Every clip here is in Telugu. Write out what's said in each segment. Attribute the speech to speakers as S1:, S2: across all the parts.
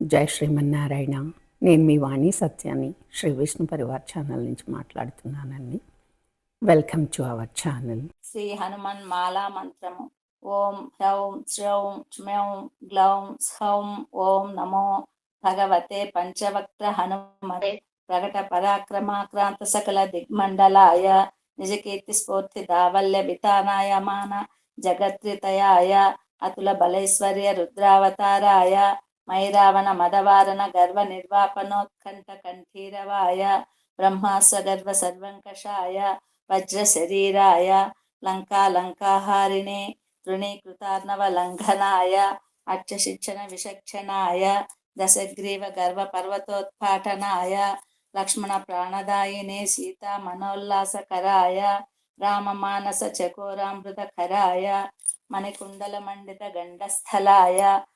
S1: జై శ్రీమన్నారాయణ. నేను మీ వాణి సత్యాన్ని శ్రీ విష్ణు పరివార్ ఛానల్ నుంచి మాట్లాడుతున్నానండి. Welcome to our channel
S2: Shri Hanuman మాలా మంత్రము. ఓం హ్రౌం శ్రౌం చ్మ్యౌం గ్లౌం స్హౌం ఓం నమో భగవతే పంచవక్త హనుమతే ప్రకట పరాక్రమాక్రాంత సకల దిగ్మండలాయ నిజకీర్తి స్ఫూర్తి దావల్య వితానాయ మాన జగత్రితయాయ అతుల బలైశ్వర్య రుద్రావతారాయ మైరావణ మదవారణ గర్వ నిర్వాపనోత్కంఠ కంఠీరవాయ బ్రహ్మాస్వ గర్వ సర్వంకషాయ వజ్ర శరీరాయ లంకా లంకాహారిణే తృణీకృతార్ణవ లంఘనాయ అక్షశిక్షణ విచక్షణాయ దశగ్రీవ గర్వ పర్వతోత్పాటనాయ లక్ష్మణ ప్రాణదాయినే సీతా మనోల్లాసకరాయ రామ మానస చకోరామృతకరాయ మణికుండల మండిత గండస్థలాయ మందహాసోజ్వాలన్ముఖారవిందాయ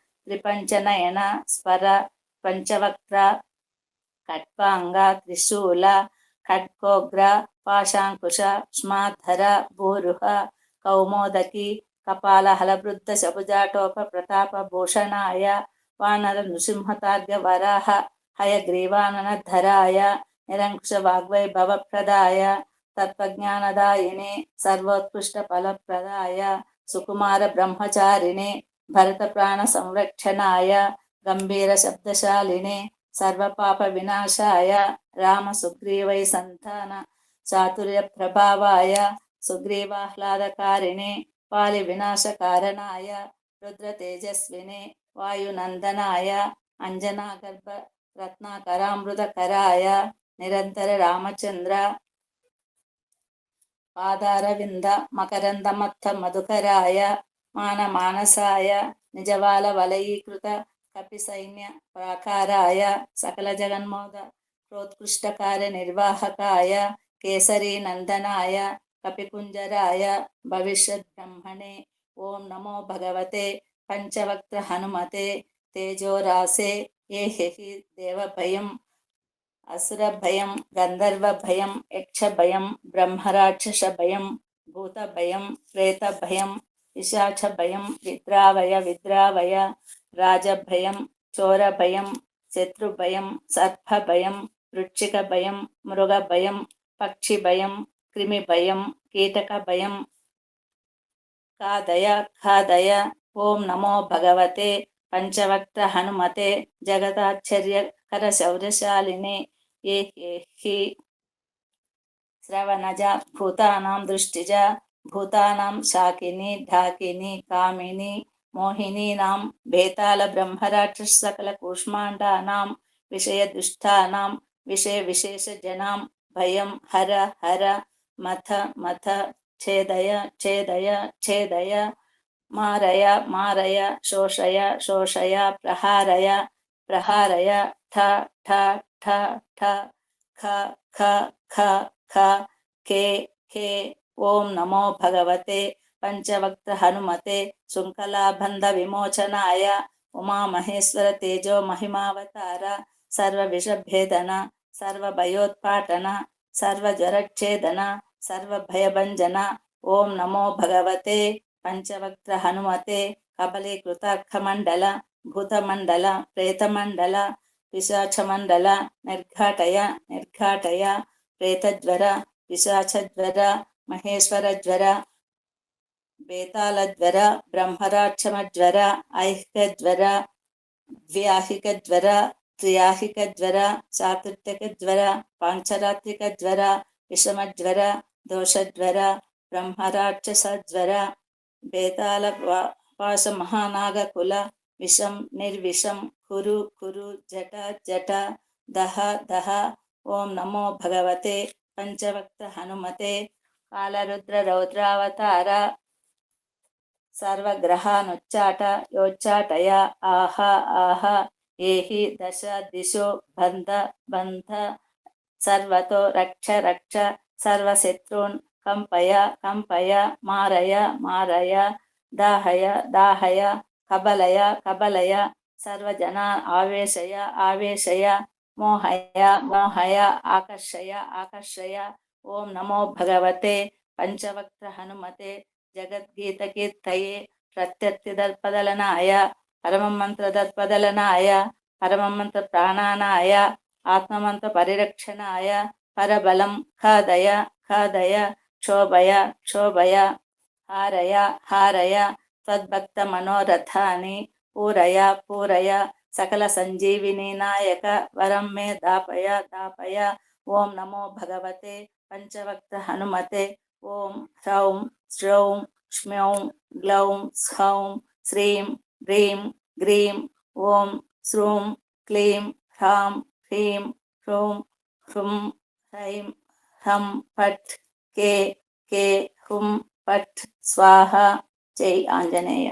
S2: తప్త జాంబూనద త్రిపంచనయన స్వర పంచవక్ర కట్వాంగ త్రిశూల ఖడ్కోగ్ర పాశాంకుశ స్మాధర భూరుహ కౌమోదకి కపాల హలవృద్ధ శబుజాటోప ప్రతాప భూషణాయ వానర నృసింహతార్గ వరాహ హయగ్రీవానన ధరాయ నిరంకుశ వాగ్వైభవ ప్రదాయ తత్వజ్ఞానదాయినే సర్వోత్కృష్ట ఫలప్రదాయ సుకుమార బ్రహ్మచారిణే భరత ప్రాణ సంరక్షణాయ గంభీర శబ్దశాలినే సర్వపాప వినాశాయ రామ సుగ్రీవై సంతాన చాతుర్య ప్రభావాయ సుగ్రీవాహ్లాదకారిణే పాలి వినాశకారణాయ రుద్ర తేజస్వినే వాయునందనాయ అంజనాగర్భ రత్నాకరామృతకరాయ నిరంతర రామచంద్ర పాదారవింద మకరందమత్త మధుకరాయ మాన మానసాయ నిజవాల వలయీకృత కపి సైన్య ప్రాకారాయ సకల జగన్మోద ప్రోత్కృష్ట కార్య నిర్వాహకాయ కేసరి నందనాయ కపికుంజరాయ భవిష్యత్ బ్రహ్మణే ఓం నమో భగవతే పంచవక్త్ర హనుమతే తేజోరాసే ఏ హెహి దేవభయం అసుర భయం గంధర్వ భయం యక్ష భయం బ్రహ్మరాక్షస భయం భూత భయం ప్రేత భయం పిశాచ భయం విద్రావయ విద్రావయ రాజభయం చోర భయం శత్రు భయం సర్ప భయం వృక్షిక భయం మృగ భయం పక్షి భయం క్రిమి భయం కీటక భయం కాదయ ఖాదయ ఓం నమో భగవతే పంచవక్త హనుమతే జగదాశ్చర్యకర శౌర్యశాలిని ఏ హి. శ్రవణజ భూతానాం దృష్టిజ భూతానాం శాకిని ఢాకిని కామిని మోహినీనాం భేతాల బ్రహ్మరాక్షస సకల కూష్మాండానాం విషయ దుష్టానాం విషయ విశేష జనాం భయం హర హర మథ మథ ఛేదయ ఛేదయ ఛేదయ మారయ మారయ శోషయ శోషయ ప్రహారయ ప్రహారయ ఠ ఠ ఠ ఠ ఖ ఖ ఖ ఖ కే ఖే ఓం నమో భగవతే పంచవక్త హనుమతే శృంఖలాబంధ విమోచనాయ ఉమామహేశ్వర తేజో మహిమావతార సర్వ విషభేదన సర్వ భయోత్పాటన సర్వ జ్వరచ్ఛేదన సర్వ భయభంజన. ఓం నమో భగవతే పంచవక్త హనుమతే కబలీకృతార్కమండల భూతమండల ప్రేతమండల పిశాచమండల నిర్ఘాటయ నిర్ఘాటయ ప్రేతజ్వర పిశాచజ్వర మహేశ్వర జ్వర బేతాల జ్వర బ్రహ్మరాక్షమ జ్వర ఐహిక జ్వర ద్వ్యాహిక జ్వర త్ర్యాహిక జ్వర చాతుర్థిక జ్వర పాంచరాత్రిక జ్వర విషమ జ్వర దోషజ్వర బ్రహ్మరాక్షస జ్వర బేతాల పాశ మహానాగ కుల విషం నిర్విషం కురు కురు జట జట దహ దహ ఓం నమో భగవతే పంచవక్త హనుమతే కాలరుద్ర రౌద్రావతార సర్వగ్రహానుచ్చాట యోచ్చాటయ ఆహ ఆహ ఏహి దశ దిశో బంధ బంధ సర్వతో రక్ష రక్ష సర్వశత్రూన్ కంపయ కంపయ మారయ మారయ దాహయ దాహయ కబలయ కబలయ సర్వజన ఆవేశయ ఆవేశయ మోహయ మోహయ ఆకర్షయ ఆకర్షయ ఓం నమో భగవతే పంచవక్త్ర హనుమతే జగద్గీత కీర్తయే ప్రత్యర్థి దర్పదలనాయ పరమమంత్ర దర్పదలనాయ పరమమంత్ర ప్రాణానాయ ఆత్మమంత్ర పరిరక్షణాయ పరబలం ఖాదయ ఖాదయ క్షోభయ క్షోభయ హారయ హారయ తద్భక్త మనోరథాని పూరయ పూరయ సకల సంజీవిని నాయక వరం మే దాపయ దాపయ ఓం నమో భగవతే పంచవక్త హనుమతే. ఓం హ్రౌం శ్రౌం క్ష్మ్యౌం గ్లౌం స్హౌం శ్రీం హ్రీం గ్రీం ఓం శ్రూం క్లీం హ్రాం హ్రీం హ్రూం హృం హ్రైం హ్రం ఫట్ కే కే హుం ఫట్ స్వాహ. జై ఆంజనేయ.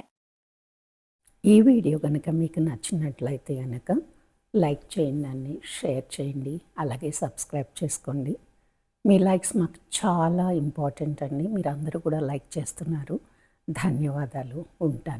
S1: ఈ వీడియో కనుక మీకు నచ్చినట్లయితే కనుక లైక్ చేయండి అండి షేర్ చేయండి అలాగే సబ్స్క్రైబ్ చేసుకోండి. మీ లైక్స్ మాకు చాలా ఇంపార్టెంట్ అండి. మీరు అందరూ కూడా లైక్ చేస్తున్నారు. ధన్యవాదాలు. ఉంటాను.